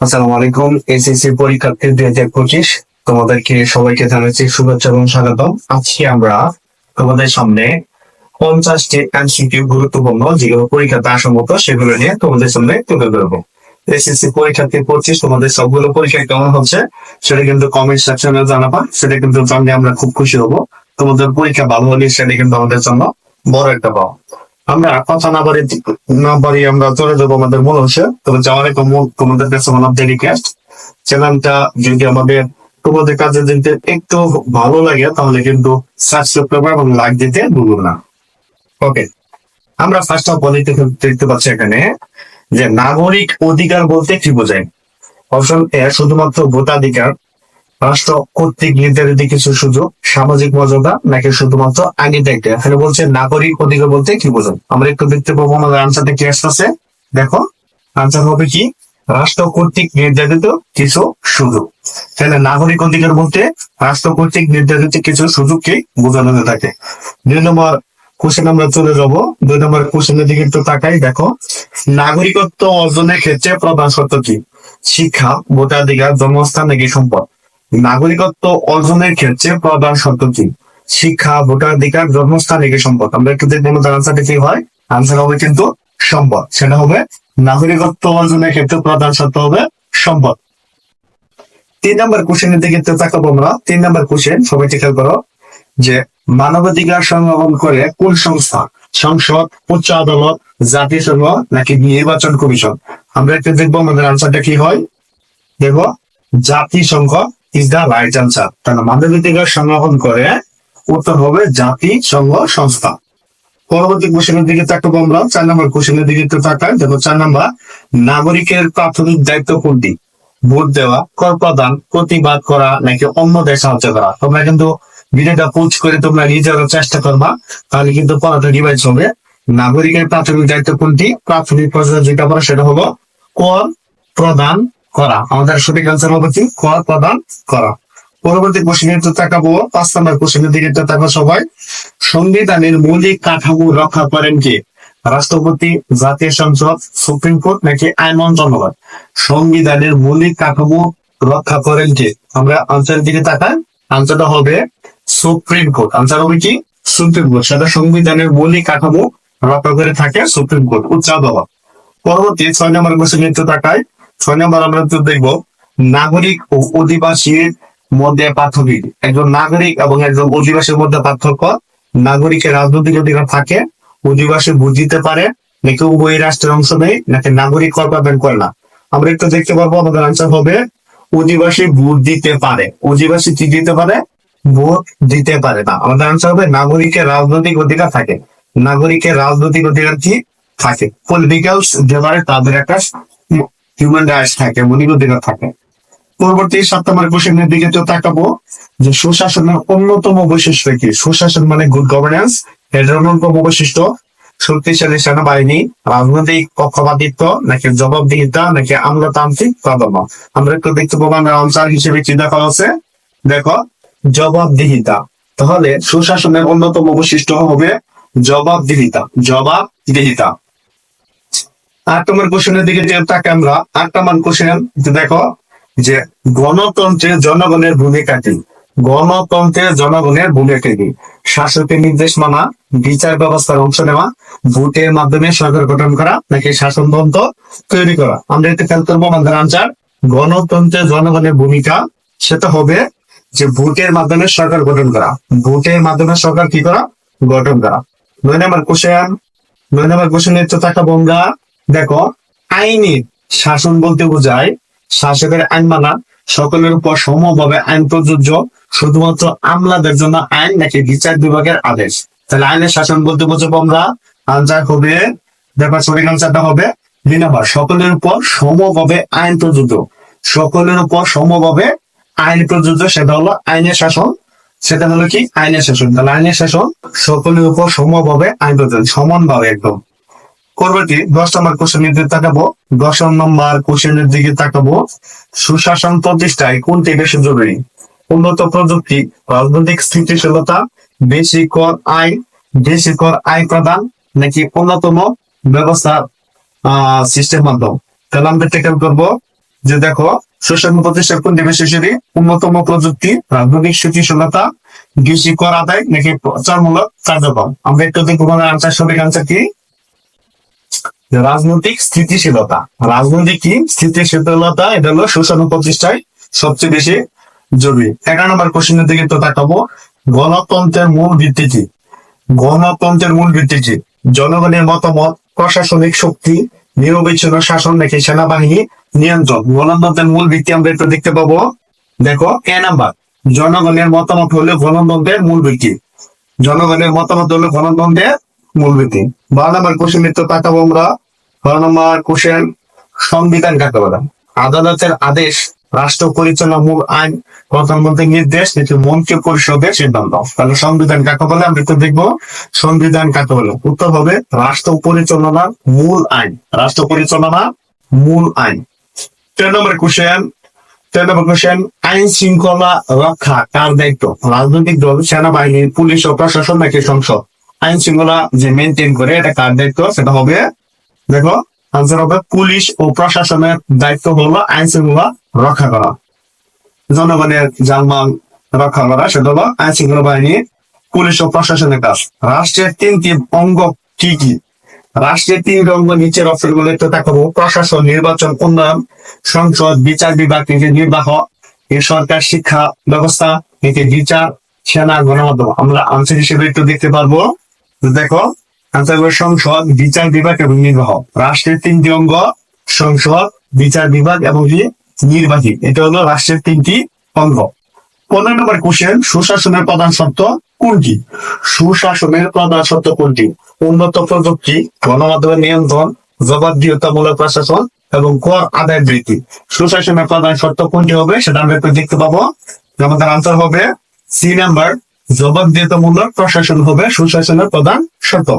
আসসালামু আলাইকুম এসএসসি পরীক্ষার্থী দুই হাজার পঁচিশ। তোমাদেরকে সবাইকে জানাচ্ছি শুভেচ্ছা এবং স্বাগতম। আজকে আমরা তোমাদের সামনে পঞ্চাশটি এমসিকিউ গুরুত্বপূর্ণ যেগুলো পরীক্ষাতে আসার মতো সেগুলো নিয়ে তোমাদের সামনে তুলে ধরবো। এসএসসি পরীক্ষার্থী পঁচিশ, তোমাদের সবগুলো পরীক্ষা কেমন হচ্ছে, সেটা কিন্তু কমেন্ট সেকশনে জানাবা। সেটা কিন্তু জানলে আমরা খুব খুশি হব। তোমাদের পরীক্ষা ভালো হলে সেটা কিন্তু আমাদের জন্য বড় একটা পাওয়া। আমরা কথা না বাড়ি না বাড়ি আমরা চলে যাব আমাদের মূল অংশে। তবে যাওয়ার আগে মূল- তোমাদের কাছে ওয়ান অফ রিকোয়েস্ট চ্যানেলটা যদি আমাদের তোমাদের কাছে দিতে একটু ভালো লাগে, তাহলে কিন্তু সাবস্ক্রাইব করবে এবং লাইক দিতে ভুলবো না। ওকে আমরা ফার্স্ট অফ অল দেখতে পাচ্ছি এখানে যে নাগরিক অধিকার বলতে কি বোঝায়? অপশন এ শুধুমাত্র ভোটাধিকার। রাষ্ট্র কর্তৃক নির্ধারিত কিছু সুযোগ, সামাজিক মর্যাদা নাকি শুধুমাত্র আইনি দায়িত্ব? এখানে বলছে নাগরিক অধিকার বলতে কি বোঝায়? আমরা একটু দেখতে পাবো আমাদের আনসারটা কি আসতেছে। দেখো আনসার হবে কি? রাষ্ট্র কর্তৃক নির্ধারিত কিছু সুযোগ। তাহলে নাগরিক অধিকার বলতে রাষ্ট্র কর্তৃক নির্ধারিত কিছু সুযোগকে বোঝানো হয়ে থাকে? দুই নম্বর কোশ্চেন আমরা চলে যাব। দুই নম্বর কোশ্চেনের দিকে একটু তাকাই। দেখো, নাগরিকত্ব অর্জনের ক্ষেত্রে প্রধান শর্ত কি? শিক্ষা, ভোটাধিকার, জন্মস্থান নাকি সম্পদ? নাগরিকত্ব অর্জনের ক্ষেত্রে প্রধান শর্ত কি? শিক্ষা, ভোটাধিকার, জন্মস্থান নাকি সম্পদ। আমরা একটু দেখব আমাদের আনসারটা কি হয়। আনসার হবে কিন্তু সম্পদ। সেটা হবে নাগরিকত্ব অর্জনের ক্ষেত্রে প্রধান শর্ত হবে সম্পদ। তিন নম্বর কোশ্চেনের দিকে তাকাবো আমরা। তিন নম্বর কোশ্চেন সবাই খেয়াল করো, যে মানবাধিকার সংরক্ষণ করে কোন সংস্থা? সংসদ, উচ্চ আদালত, জাতিসংঘ নাকি নির্বাচন কমিশন? আমরা একটু দেখব আমাদের আনসারটা কি হয়। দেখো, জাতিসংঘ ইজ দা রাইট আনসার তাহলে মানবাধিকার সংরক্ষণ করে উত্তর হবে জাতিসংঘ সংস্থা। পরবর্তী কোশ্চেনের দিকে তাকাবো আমরা। চার নম্বর কোশ্চেনের দিকে একটু তাকাই। দেখো, চার নম্বর, নাগরিকের প্রাথমিক দায়িত্ব কোনটি? ভোট দেওয়া, কর প্রদান, প্রতিবাদ করা, নাকি অন্যদের সাহায্য করা? তোমরা কিন্তু ভিডিওটা পোস্ট করে তোমরা নিজেরা চেষ্টা করবা। তাহলে কিন্তু পড়াটা রিভাইজ হবে। নাগরিকের প্রাথমিক দায়িত্ব কোনটি? প্রাথমিক পর্যায়ে যেটা পড়া সেটা হলো কর প্রদান করা। আমাদের সঠিক অ্যান্সার হবে কি? কর প্রদান করা। পরবর্তী কোশ্চেনের তো তাকাবো। পাঁচ নম্বর কোশ্চেনের দিকে তো তাকাবো সবাই। সংবিধানের মৌলিক কাঠামো রক্ষা করেন কে? রাষ্ট্রপতি, জাতীয় সংসদ, সুপ্রিম কোর্ট নাকি আইন মন্ত্রণালয়? সংবিধানের মৌলিক কাঠামো রক্ষা করেন কে? আমরা আনসারের দিকে তাকাই। আনসারটা হবে সুপ্রিম কোর্ট। আনসার হবে কি? Supreme court. সেটা সংবিধানের মৌলিক কাঠামো রক্ষা করে থাকে সুপ্রিম কোর্ট। উচ্চ আদালত পরবর্তী ছয় নম্বর কোশ্চেন একটু তাকাই। ছয় নম্বর আমরা একটু দেখব, নাগরিক ও অধিবাসীর মধ্যে পার্থক্য একজন নাগরিক এবং একজন অধিবাসীর মধ্যে পার্থক্য, নাগরিকের রাজনৈতিক অধিকার থাকে, অধিবাসী ভোট দিতে পারে, নাকি উভয় রাষ্ট্রের অংশ নেই, নাকি নাগরিক কর প্রদান করে না। আমরা একটু দেখতে পারব আমাদের আনসার হবে, অধিবাসী ভোট দিতে পারে। অধিবাসী কি দিতে পারে? ভোট দিতে পারে না। আমাদের আনসার হবে, নাগরিকের রাজনৈতিক অধিকার থাকে। নাগরিকের রাজনৈতিক অধিকার কি? থাকে। পলিটিক্যাল যেভাবে তাদের একটা হিউম্যান রাইটস থাকে মৌলিক অধিকার থাকে। পরবর্তী সাত নম্বর কোশ্চেনের দিকে তো তাকাবো, যে সুশাসনের অন্যতম বৈশিষ্ট্য কি? সুশাসন মানে গুড গভর্নেন্স এর অন্যতম বৈশিষ্ট্য শক্তিশালী সেনাবাহিনী, রাজনৈতিক পক্ষপাতিত্ব, নাকি জবাবদিহিতা, নাকি আমলাতান্ত্রিক প্রাধান্য। আমরা একটু দেখতে পাবো, আমরা আনসার হিসেবে চিন্তা করা আছে। দেখো, জবাবদিহিতা। তাহলে সুশাসনের অন্যতম বৈশিষ্ট্য হবে জবাবদিহিতা জবাবদিহিতা। আট নম্বর কোশ্চেনের দিকে তাকে আমরা আট নম্বর কোশ্চেন দেখো, যে গণতন্ত্রে জনগণের ভূমিকা কি? গণতন্ত্রে জনগণের ভূমিকা কি? শাসকের নির্দেশ মানা, বিচার ব্যবস্থার অংশ নেওয়া, ভোটের মাধ্যমে সরকার গঠন করা, নাকি শাসনতন্ত্র তৈরি করা? আমরা এটা খেয়াল করব আমাদের আনসার গণতন্ত্রে জনগণের ভূমিকা, সেটা হবে যে ভোটের মাধ্যমে সরকার গঠন করা। ভোটের মাধ্যমে সরকার কি করা? গঠন করা। নয় নম্বর কোশ্চেন নয় নম্বর কোশ্চেনের তো তাকাবো আমরা। দেখো, আইনি শাসন বলতে বোঝায় শাসকের আইন মানা সকলের উপর সমভাবে আইন প্রযোজ্য, শুধুমাত্র আমলাদের জন্য আইন নাকি বিচার বিভাগের আদেশ। তাহলে আইনের শাসন বলতে বোঝাবো আমরা আনসার হবে, দেখো সঠিক আনসারটা হবে, দুই নম্বর, সকলের উপর সমভাবে আইন প্রযোজ্য। সকলের উপর সমভাবে আইন প্রযোজ্য, সেটা হলো আইনের শাসন। সেটা হলো কি? আইনের শাসন। তাহলে আইনের শাসন সকলের উপর সমভাবে আইন প্রযোজ্য, সমানভাবে একদম। পরবর্তী দশ নম্বর কোশ্চেনের দিকে তাকাবো। দশ নম্বর কোশ্চেনের দিকে তাকাবো। সুশাসন প্রতিষ্ঠায় কোনটি বেশি জরুরি? উন্নত প্রযুক্তি, রাজনৈতিক স্থিতিশীলতা, বেশি কর আয়, বেশি কর আয় প্রদান, নাকি অন্যতম ব্যবস্থা সিস্টেম মাধ্যম? তাহলে আমরা টেকেল করব যে দেখো, সুশাসন প্রতিষ্ঠার কোনটি বিশেষরী উন্নতম প্রযুক্তি, রাজনৈতিক স্থিতিশীলতা, বেশি কর আদায়, নাকি প্রচারমূলক কার্যক্রম? আমরা একটু দেখব আনসার সঠিক আনসার কি? রাজনৈতিক স্থিতিশীলতা। রাজনৈতিক কি? স্থিতিশীলতা, এটা হলো সুশাসন প্রতিষ্ঠায় সবচেয়ে বেশি জরুরি। এগারো নম্বর কোশ্চেনের দিকে তো তাকাবো। গণতন্ত্রের মূল ভিত্তি কি? গণতন্ত্রের মূল ভিত্তি কি? জনগণের মতামত, প্রশাসনিক শক্তি, নিরবিচ্ছিন্ন শাসন নাকি সেনাবাহিনী নিয়ন্ত্রণ? গণতন্ত্রের মূল ভিত্তি আমরা একটু দেখতে পাবো। দেখো, এ নাম্বার। জনগণের মতামত হলো গণতন্ত্রের মূল ভিত্তি। জনগণের মতামত হলো গণতন্ত্রের মূল ভিত্তি বারো নম্বর কোশ্চেন তো তাকাবো আমরা। বারো নম্বর সংবিধান কাকে বলে আদালতের আদেশ, রাষ্ট্র পরিচালনা মূল আইন, প্রধানমন্ত্রীর নির্দেশ নাকি মন্ত্রী পরিষদের সিদ্ধান্ত। তাহলে সংবিধান কাকে বলে আমরা একটু দেখব, সংবিধান কাকে বলে উত্তর হবে রাষ্ট্র পরিচালনার মূল আইন। রাষ্ট্র পরিচালনা মূল আইন। তেরো নম্বর কোশ্চেন তেরো নম্বর কোশ্চেন আইন শৃঙ্খলা রক্ষা কার দায়িত্ব? রাজনৈতিক দল, সেনাবাহিনী, পুলিশ ও প্রশাসন নাকি সংসদ? আইন শৃঙ্খলা যে মেনটেন করে এটা কার দায়িত্ব? সেটা হবে, দেখো আনসার হবে পুলিশ ও প্রশাসনের দায়িত্ব হলো আইন শৃঙ্খলা রক্ষা করা। জনগণের জানমাল রক্ষা করা, সেটা হলো আইন শৃঙ্খলা বাহিনী, পুলিশ ও প্রশাসনের কাজ। রাষ্ট্রের তিনটি অঙ্গ কি কি? রাষ্ট্রের তিন অঙ্গ নিচের অপশনগুলো দেখাবো প্রশাসন, নির্বাচন, উন্নয়ন, সংসদ, বিচার বিভাগ, নীতি নির্বাহ এ সরকার, শিক্ষা ব্যবস্থা, নীতি বিচার, সেনা, গণমাধ্যম। আমরা আনসার হিসেবে একটু দেখতে পারব। দেখো হবে সংসদ, বিচার বিভাগ এবং নির্বাহ। রাষ্ট্রের তিনটি অঙ্গ, সংসদ, বিচার বিভাগ এবং নির্বাহী। এটা হলো রাষ্ট্রের তিনটি অঙ্গ। পনেরো নম্বর কোশ্চেন সুশাসনের প্রধান শর্ত কোনটি? সুশাসনের প্রধান শর্ত কোনটি? উন্নত প্রযুক্তি, গণমাধ্যমের নিয়ন্ত্রণ, জবাবদিহিতামূলক প্রশাসন এবং কর আদায় বৃদ্ধি সুশাসনের প্রধান শর্ত কোনটি হবে? সেটা আমরা একটু দেখতে পাবো। আমাদের আনসার হবে সি নাম্বার জবাবদিহিতামূলক প্রশাসন হবে সুশাসনের প্রধান শর্ত।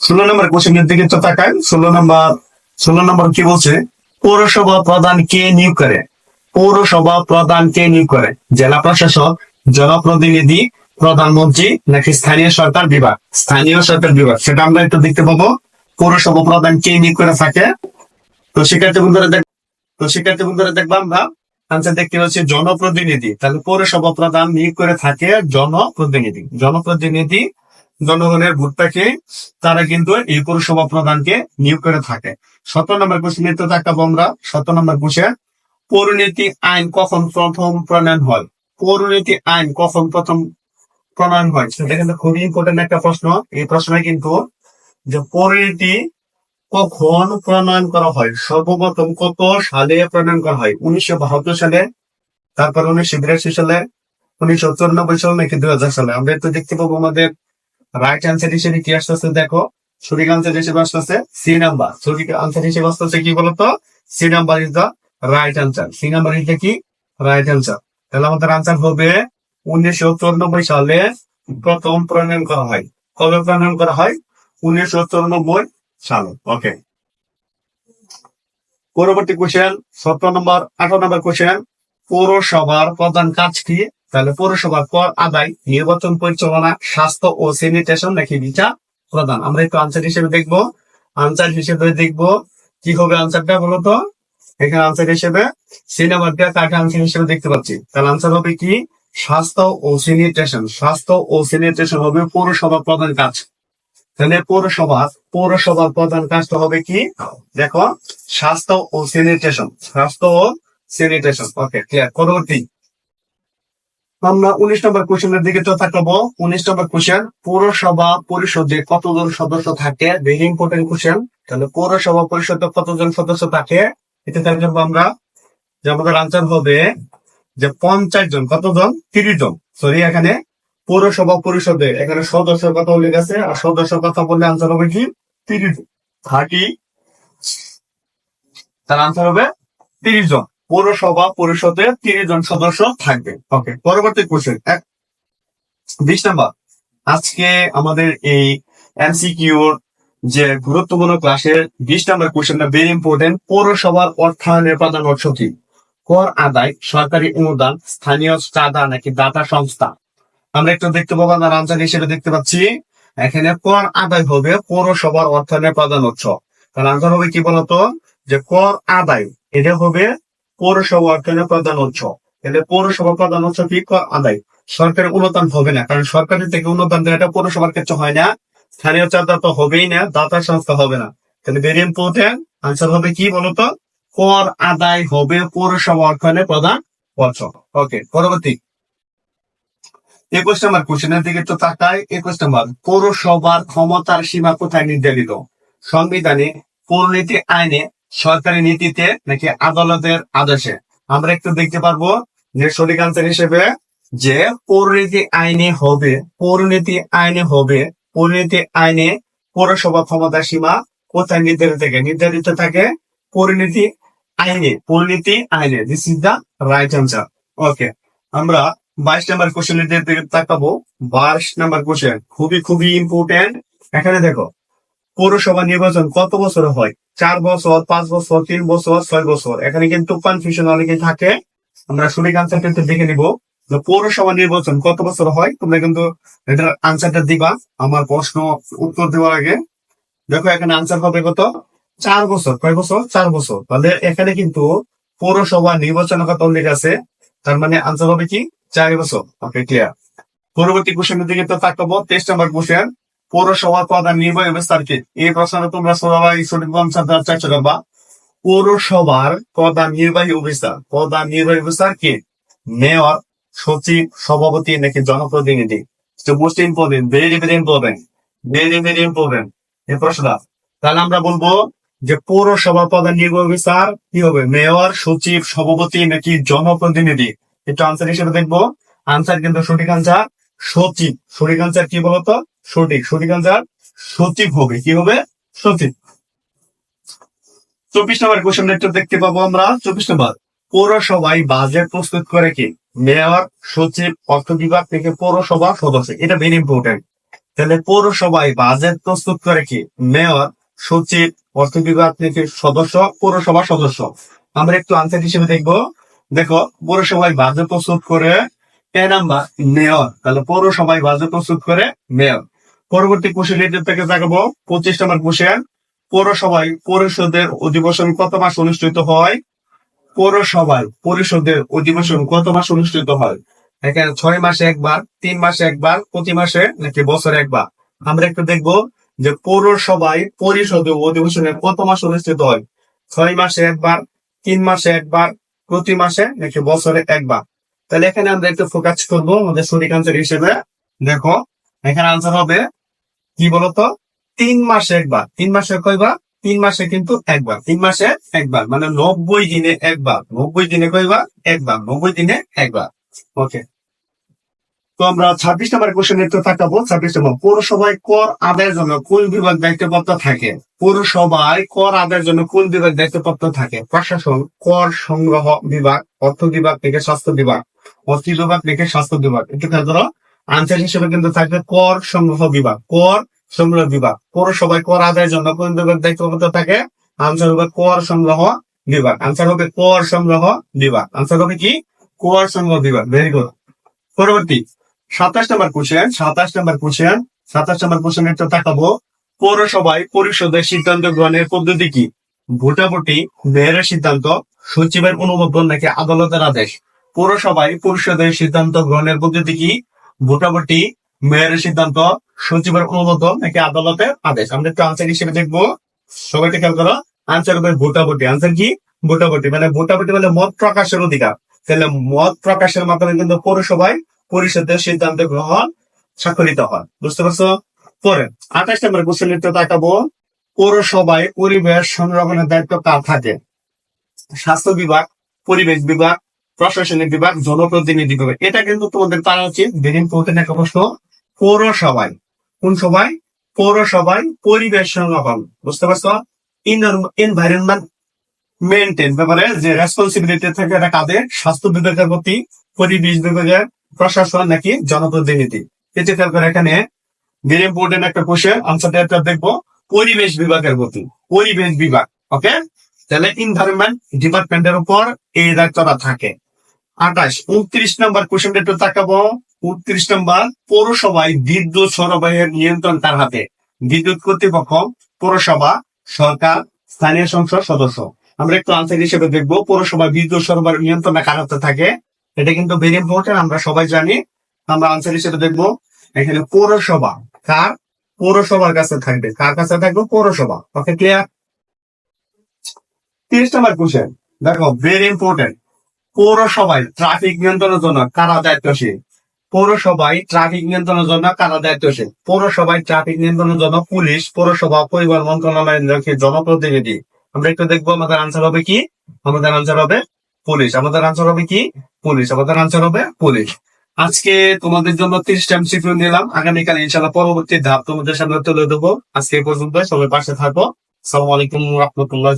ষোলো নম্বর কোশ্চেনের দিকে তো তাকায় ষোলো নম্বর ষোলো নম্বর কি বলছে? পৌরসভা প্রধান কে নিয়োগ করে? পৌরসভা প্রধান কে নিয়োগ করে? জেলা প্রশাসক, জনপ্রতিনিধি, প্রধানমন্ত্রী নাকি স্থানীয় সরকার বিভাগ? স্থানীয় সরকার বিভাগ, সেটা আমরা একটু দেখতে পাবো। পৌরসভা প্রধান কে নিয়োগ করে থাকে? তো শিক্ষার্থী বন্ধুরা দেখ তো শিক্ষার্থী বন্ধুরা দেখব আমরা আনসার দেখতে পাচ্ছি জনপ্রতিনিধি। তাহলে পৌরসভা প্রধান নিয়োগ করে থাকে জনপ্রতিনিধি। জনপ্রতিনিধি, জনগণের ভোট পাখি তারা কিন্তু এই পৌরসভা প্রধানকে নিয়োগ করে থাকে। সতেরো নম্বর কোশ্চেন তো তাকাবো আমরা, সতেরো নম্বর কোশ্চেন পৌরনীতি আইন কখন প্রথম প্রণয়ন হয়? পৌরনীতি আইন কখন প্রথম প্রণয়ন হয়? সেটা কিন্তু খুবই ইম্পর্টেন্ট একটা প্রশ্ন। এই প্রশ্নে কিন্তু যে পৌরনীতি কখন প্রণয়ন করা হয়? সর্বপ্রথম কত সালে প্রণয়ন করা হয়? উনিশশো বাহাত্তর সালে, তারপর উনিশশো বিরাশি সালে, উনিশশো চুরানব্বই সালে, নাকি দুই হাজার সালে? আমরা একটু দেখতে পাবো আমাদের রাইট আনসার হিসেবে কি আসতেছে, দেখো। সঠিক আনসার হিসেবে আসতেছে সি নাম্বার সঠিক আনসার হিসেবে আসতেছে কি বলতো? C number is the right answer C number is কি? রাইট আনসার তাহলে আমাদের আনসার হবে উনিশশো চুরানব্বই সালে প্রথম প্রণয়ন করা হয়। কবে প্রণয়ন করা হয়? উনিশশো চুরানব্বই সালে ওকে পরবর্তী কোশ্চেন সতেরো নম্বর আঠারো নম্বর কোশ্চেন পৌরসভার প্রধান কাজ কি? তাহলে পৌরসভার কর আদায়, নির্বাচন পরিচালনা, স্বাস্থ্য ও স্যানিটেশন নাকি বিচার প্রদান? আমরা একটু আনসার হিসেবে দেখব। আনসার হিসেবে দেখব। কি হবে আনসারটা বলতো এখানে আনসার হিসেবে সিনেমার দিয়ে তাকে আনসার হিসেবে দেখতে পাচ্ছি। তাহলে আনসার হবে কি? স্বাস্থ্য ও স্যানিটেশন স্বাস্থ্য ও স্যানিটেশন হবে পৌরসভার প্রধান কাজ। তাহলে পৌরসভা পৌরসভার প্রধান কাজটা হবে কি? দেখো, স্বাস্থ্য ও স্যানিটেশন স্বাস্থ্য ও স্যানিটেশন ওকে ক্লিয়ার পরবর্তী। আমরা উনিশ নম্বর কোশ্চেনের দিকে তো তাকাবো। উনিশ নম্বর কোশ্চেন, পৌরসভা পরিষদে কতজন সদস্য থাকে? ভেরি ইম্পর্টেন্ট কোশ্চেন তাহলে পৌরসভা পরিষদে কতজন সদস্য থাকে? এটা জানব আমরা যে আমাদের আনসার হবে যে পঞ্চাশ জন, কতজন? তিরিশ জন। সরি এখানে পৌরসভা পরিষদে এখানে সদস্যের কথা উল্লেখ আছে। আর সদস্যের কথা বললে আনসার হবে কি? থার্টি, তার আনসার হবে তিরিশ জন। পৌরসভা পরিষদে তিরিশ জন সদস্য থাকবে। ওকে পরবর্তী কোশ্চেন এক, বিশ নাম্বার। আজকে আমাদের এই এমসিকিউর যে গুরুত্বপূর্ণ ক্লাসের বিশ নাম্বার কোশ্চেনটা ভেরি ইম্পর্টেন্ট পৌরসভার অর্থায়নের প্রধান উৎস কি? কর আদায়, সরকারি অনুদান, স্থানীয় চাঁদা নাকি দাতা সংস্থা? আমরা একটু দেখতে পাবো না আনসার হিসেবে দেখতে পাচ্ছি। এখানে কর আদায় হবে পৌরসভার অর্থায়নের প্রধান উৎস। তাহলে আনসার হবে কি বলতো? যে কর আদায়, এটা হবে পৌরসভা অর্থায়নের প্রধান উৎস। তাহলে পৌরসভা প্রধান উৎস কি? কর আদায়। সরকারের অনুদান হবে না, কারণ সরকারের থেকে অনুদান দেওয়া এটা পৌরসভার ক্ষেত্রে হয় না। স্থানীয় চাঁদা তো হবেই না, দাতা সংস্থা হবে না। তাহলে ভেরি ইম্পর্টেন্ট আনসার হবে কি বলতো? কর আদায় হবে পৌরসভা অর্থায়নের প্রধান উৎস। ওকে, পরবর্তী। একুশ নম্বর কোশ্চেনের দিকে তো তাকায় একুশ নম্বর পৌরসভার ক্ষমতার সীমা কোথায় নির্ধারিত? সংবিধানে পৌরনীতি আইনে সরকারি নীতিতে নাকি আদালতের আদেশে? আমরা একটু দেখতে পারব যে সঠিক হিসেবে যে পৌরনীতি আইনে হবে, পৌরনীতি আইনে হবে, পৌরনীতি আইনে পৌরসভা ক্ষমতার সীমা কোথায় নির্ধারিত থাকে? নির্ধারিত থাকে পরিণতি আইনে পরিণতি আইনে। This is the right answer okay আমরা বাইশ নাম্বার কোশ্চেনের দিকে তাকাবো, বাইশ নাম্বার কোশ্চেন খুবই খুবই ইম্পর্টেন্ট এখানে দেখো, পৌরসভা নির্বাচন কত বছর হয়? চার বছর, পাঁচ বছর, তিন বছর, ছয় বছর? এখানে কিন্তু কনফিউশন অনেকে থাকে। আমরা সঠিক আনসার কিন্তু দেখে নিব পৌরসভা নির্বাচন কত বছর হয়? তোমরা কিন্তু এটার আনসারটা দিবা। আমার প্রশ্ন উত্তর দেওয়ার আগে। দেখো, এখানে আনসার হবে কত? চার বছর। কয় বছর? চার বছর। তাহলে এখানে কিন্তু পৌরসভা নির্বাচন কত উল্লেখ আছে। তার মানে আনসার হবে কি? চার বছর ওকে ক্লিয়ার পরবর্তী কোশ্চেনের দিকে তো তাকাবো। তেইশ নাম্বার কোশ্চেন পৌরসভা প্রধান নির্বাহী ব্যবস্থার কি? এই প্রশ্নে তোমরা সবাই সঠিক আনসার দেওয়ার চেষ্টা করবা পৌরসভার প্রধান নির্বাহী অফিসার, প্রধান নির্বাহী অফিসার কি? মেয়র, সচিব, সভাপতি নাকি জনপ্রতিনিধি? Most important very very important very very important এই প্রশ্নটা। তাহলে আমরা বলব যে পৌরসভা প্রধান নির্বাহী অফিসার কি হবে? মেয়র, সচিব, সভাপতি নাকি জনপ্রতিনিধি? একটু আনসার হিসেবে দেখব। আনসার কিন্তু সঠিক আনসার সচিব। সঠিক আনসার কি বলতো? সঠিক। সঠিক আনসার সচিব হবে। কি হবে? সচিব। চব্বিশ নম্বর কোশ্চেন একটু দেখতে পাবো আমরা। চব্বিশ নম্বর, পৌরসভায় বাজেট প্রস্তুত করে কি? মেয়র, সচিব, অর্থ বিভাগ থেকে পৌরসভা সদস্য। এটা ভেরি ইম্পর্টেন্ট তাহলে পৌরসভায় বাজেট প্রস্তুত করে কি? মেয়র, সচিব, অর্থ বিভাগ থেকে সদস্য, পৌরসভা সদস্য। আমরা একটু আনসার হিসেবে দেখব। দেখো, পৌরসভায় বাজেট প্রস্তুত করে এ নাম্বার, মেয়র। তাহলে পৌরসভায় বাজেট প্রস্তুত করে মেয়র। পরবর্তী কোশ্চেন থেকে দেখাবো পঁচিশ নম্বর কোশ্চেন পৌরসভায় পরিষদের অধিবেশন কত মাস অনুষ্ঠিত হয়? পৌরসভায় পরিষদের অধিবেশন কত মাস অনুষ্ঠিত হয়? এখানে ছয় মাসে একবার, তিন মাসে একবার, প্রতি মাসে নাকি বছরে একবার? আমরা একটু দেখব যে পৌরসভায় পরিষদে অধিবেশনে কত মাস অনুষ্ঠিত হয়? ছয় মাসে একবার, তিন মাসে একবার প্রতি মাসে নাকি বছরে একবার। তাহলে এখানে আমরা একটু ফোকাস করব আমাদের সঠিক আনসার হিসেবে। দেখো, এখানে আনসার হবে কি বলতো? তিন মাসে একবার। তিন মাসে কয়বার? তিন মাসে কিন্তু একবার। তিন মাসে একবার। মানে নব্বই দিনে একবার। নব্বই দিনে কয়বার? একবার। নব্বই দিনে একবার। ওকে তো আমরা ছাব্বিশ নম্বর কোশ্চেন একটু তাকাবো ছাব্বিশ নম্বর, পৌরসভায় কর আদায়ের জন্য কোন বিভাগ দায়িত্বপ্রাপ্ত থাকে? পৌরসভায় কর আদায়ের জন্য কোন বিভাগ দায়িত্বপ্রাপ্ত থাকে? প্রশাসন, কর সংগ্রহ বিভাগ, অর্থ বিভাগ থেকে স্বাস্থ্য বিভাগ অর্থ বিভাগ থেকে স্বাস্থ্য বিভাগ। একটু খেয়াল করো। আনসার হিসেবে কিন্তু থাকবে কর সংগ্রহ বিভাগ, কর সংগ্রহ বিভাগ। পৌরসভায় কর আদায়ের জন্য কোন বিভাগ দায়িত্বপ্রাপ্ত থাকে? আনসার হবে কর সংগ্রহ বিভাগ। আনসার হবে কর সংগ্রহ বিভাগ। আনসার হবে কি? কর সংগ্রহ বিভাগ। ভেরি গুড পরবর্তী সাতাশ নম্বর কোশ্চেন সাতাশ নম্বর কোশ্চেন সাতাশ নম্বর কোশ্চেন একটু তাকাবো পৌরসভায় পরিষদের সিদ্ধান্ত গ্রহণের পদ্ধতি কি? ভোটাভুটি মেয়রের সিদ্ধান্ত, সচিবের অনুমোদন নাকি আদালতের আদেশ? পৌরসভায় পরিষদের সিদ্ধান্ত গ্রহণের পদ্ধতি কি? ভোটাভুটি মেয়রের সিদ্ধান্ত, সচিবের অনুমোদন নাকি আদালতের আদেশ? আমরা একটু আনসার হিসেবে দেখব। সবাই একটু খেয়াল করো আনসার হবে ভোটাভুটি। আনসার কি? ভোটাভুটি। মানে ভোটাভুটি মানে মত প্রকাশের অধিকার। তাহলে মত প্রকাশের মাধ্যমে কিন্তু পৌরসভায় পরিষদের সিদ্ধান্ত গ্রহণ স্বাক্ষরিত হয় বুঝতে পারছ? পরে, আঠাশ নম্বর একটু তাকাবো। পৌরসভায় পরিবেশ সংরক্ষণের দায়িত্ব কার থাকে? স্বাস্থ্য বিভাগ, পরিবেশ বিভাগ, প্রশাসনিক বিভাগ, জনপ্রতিনিধি বিভাগ। এটা কিন্তু তোমাদের তারা উচিত। ভেরি ইম্পর্টেন্ট একটা প্রশ্ন। পৌরসভায়, কোন সভায়? পৌরসভায় পরিবেশ সংরক্ষণ। বুঝতে পারছ? এনভায়রনমেন্ট মেনটেন ব্যাপারে যে রেসপন্সিবিলিটি থাকে এটা কাদের? স্বাস্থ্য বিভাগের প্রতি, পরিবেশ বিভাগের প্রশাসন নাকি জনপ্রতিনিধি? এতে খেয়াল করে এখানে ভেরি ইম্পর্টেন্ট একটা কোশ্চেন আনসারটা একটা দেখব পরিবেশ বিভাগের প্রতি পরিবেশ বিভাগ ওকে তাহলে ইনভারনমেন্ট ডিপার্টমেন্টের উপর এই দায়িত্বটা থাকে। আঠাশ, উনত্রিশ নম্বর কোশ্চেনটা একটু তাকাবো। উনত্রিশ নম্বর, পৌরসভায় বিদ্যুৎ সরবরাহের নিয়ন্ত্রণ তার হাতে? বিদ্যুৎ কর্তৃপক্ষ, পৌরসভা, সরকার, স্থানীয় সংসদ সদস্য। আমরা একটু আনসার হিসেবে দেখব পৌরসভা বিদ্যুৎ সরবরাহ নিয়ন্ত্রণে কার হাতে থাকে? এটা কিন্তু ভেরি ইম্পর্টেন্ট আমরা সবাই জানি। আমরা আনসার হিসেবে দেখব, এখানে পৌরসভা, কার? পৌরসভার কাছে থাকবে। কার কাছে থাকবে? পৌরসভা। ওকে ক্লিয়ার তিরিশ নম্বর কোশ্চেন দেখো ভেরি ইম্পর্টেন্ট পৌরসভায় ট্রাফিক নিয়ন্ত্রণের জন্য কারা দায়িত্বশীল? পৌরসভায় ট্রাফিক নিয়ন্ত্রণের জন্য কারা দায়িত্বশীল? পৌরসভায় ট্রাফিক নিয়ন্ত্রণের জন্য পুলিশ, পৌরসভা, পরিবহন মন্ত্রণালয়ের জনপ্রতিনিধি। আমরা একটু দেখব আমাদের আনসার হবে কি? আমাদের আনসার হবে পুলিশ। আমাদের আনসার হবে কি? পুলিশ। আমাদের আনসার হবে পুলিশ। আজকে তোমাদের জন্য তিরিশ টাইম সিপিউ নিলাম। আগামীকাল ইনশাল্লাহ পরবর্তী ধাপ তোমাদের সামনে তুলে দেবো আজকে পর্যন্ত সবাই পাশে থাকো। সালামালাইকুম রহমতুল্লাহ।